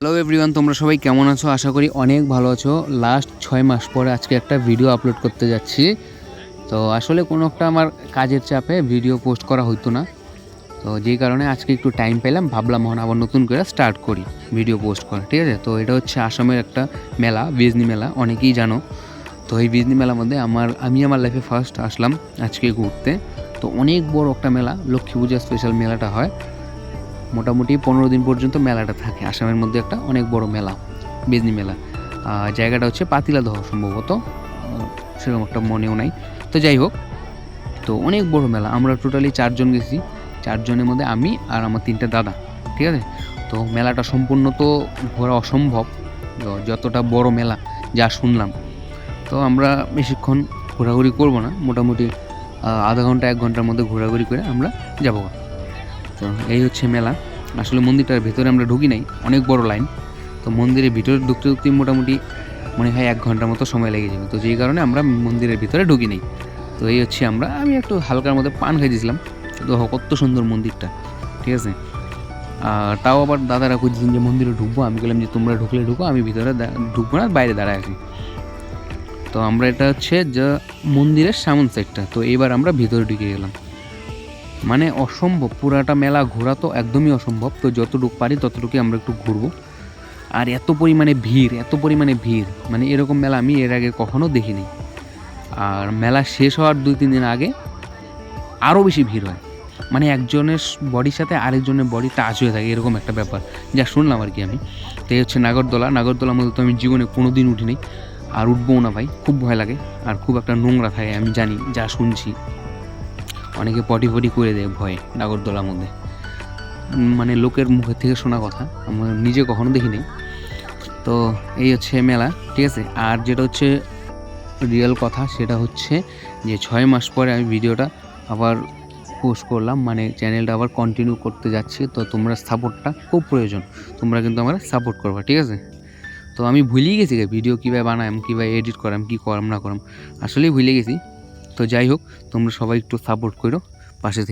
Hello everyone তোমরা সবাই কেমন আছো? আশা করি অনেক ভালো আছো। লাস্ট ছয় মাস পরে আজকে একটা ভিডিও আপলোড করতে যাচ্ছি। তো আসলে কোনো একটা আমার কাজের চাপে ভিডিও পোস্ট করা হইতো না। তো যেই কারণে আজকে একটু টাইম পেলাম, ভাবলাম মনে আবার নতুন করে স্টার্ট করি ভিডিও পোস্ট করা, ঠিক আছে? তো এটা হচ্ছে আসামের একটা মেলা বিজনি মেলা, অনেকেই জানো। তো এই বিজনি মেলার মধ্যে আমার, আমি আমার লাইফে ফার্স্ট আসলাম আজকে ঘুরতে। তো অনেক বড় একটা মেলা, লক্ষ্মী পূজা স্পেশাল মেলাটা হয়। মোটামুটি পনেরো দিন পর্যন্ত মেলাটা থাকে। আসামের মধ্যে একটা অনেক বড় মেলা, বেজনি মেলা। জায়গাটা হচ্ছে পাতিলা পাতিলাদহ সম্ভবত। সেরকম একটা মনেও নাই। তো যাই হোক, তো অনেক বড় মেলা। আমরা টোটালি চারজন গেছি। চারজনের মধ্যে আমি আর আমার তিনটা দাদা, ঠিক আছে? তো মেলাটা সম্পূর্ণ তো ঘোরা অসম্ভব। যতটা বড় মেলা, যা শুনলাম। তো আমরা বেশিক্ষণ ঘোরাঘুরি করব না। মোটামুটি আধা ঘণ্টা, এক ঘণ্টার মধ্যে ঘোরাঘুরি করে আমরা যাব। তো এই হচ্ছে মেলা। আসলে মন্দিরটার ভেতরে আমরা ঢুকি নাই, অনেক বড় লাইন। তো মন্দিরের ভিতরে ঢুকতে ঢুকতে মোটামুটি মনে হয় এক ঘণ্টার মতো সময় লেগে যাবে। তো যেই কারণে আমরা মন্দিরের ভিতরে ঢুকি নাই। তো এই হচ্ছে আমরা, আমি একটু হালকার মধ্যে পান খাইছিলাম তো কত সুন্দর মন্দিরটা, ঠিক আছে? আর তাও আবার দাদারা খুঁজছিলেন যে মন্দিরে ঢুকবো। আমি বললাম যে তোমরা ঢুকলে ঢুকো, আমি ভিতরে ঢুকবো না, বাইরে দাঁড়ায় আছি। তো আমরা এটা হচ্ছে যে মন্দিরের সামন সাইডটা তো এবার আমরা ভিতরে ঢুকে গেলাম। মানে অসম্ভব, পুরাটা মেলা ঘোরা তো একদমই অসম্ভব। তো যতটুকু পারি ততটুকুই আমরা একটু ঘুরবো। আর এত পরিমাণে ভিড়, এত পরিমাণে ভিড় মানে এরকম মেলা আমি এর আগে কখনো দেখিনি। আর মেলা শেষ হওয়ার দুই, তিন দিন আগে আরও বেশি ভিড় হয়। মানে একজনের বডির সাথে আরেকজনের বডি টাচ হয়ে থাকে, এরকম একটা ব্যাপার। যা শুনলাম আর কি আমি। তো এই হচ্ছে নাগরদোলা। নাগরদোলার মধ্যে তো আমি জীবনে কোনো দিন উঠিনি। আর উঠবো না ভাই, খুব ভয় লাগে। আর খুব একটা নোংরা থাকে, আমি জানি, যা শুনছি। অনেকে পটি পটি করে দেয় ভয়ে নাগরদোলার মধ্যে। মানে লোকের মুখের থেকে শোনা কথা আমরা নিজে কখনো দেখিনি। তো এই হচ্ছে মেলা, ঠিক আছে? আর যেটা হচ্ছে রিয়েল কথা, সেটা হচ্ছে যে ছয় মাস পরে আমি ভিডিওটা আবার পোস্ট করলাম মানে চ্যানেলটা আবার কন্টিনিউ করতে যাচ্ছি। তো তোমরা সাপোর্টটা খুব প্রয়োজন, তোমরা কিন্তু আমার সাপোর্ট করবা, ঠিক আছে? তো আমি ভুলেই গেছি ভিডিও কীভাবে বানাম, কীভাবে এডিট করাম, কী করাম, না করাম। আসলেই ভুলে গেছি। তো যাই হোক তোমরা সবাই একটু সাপোর্ট করো পাশে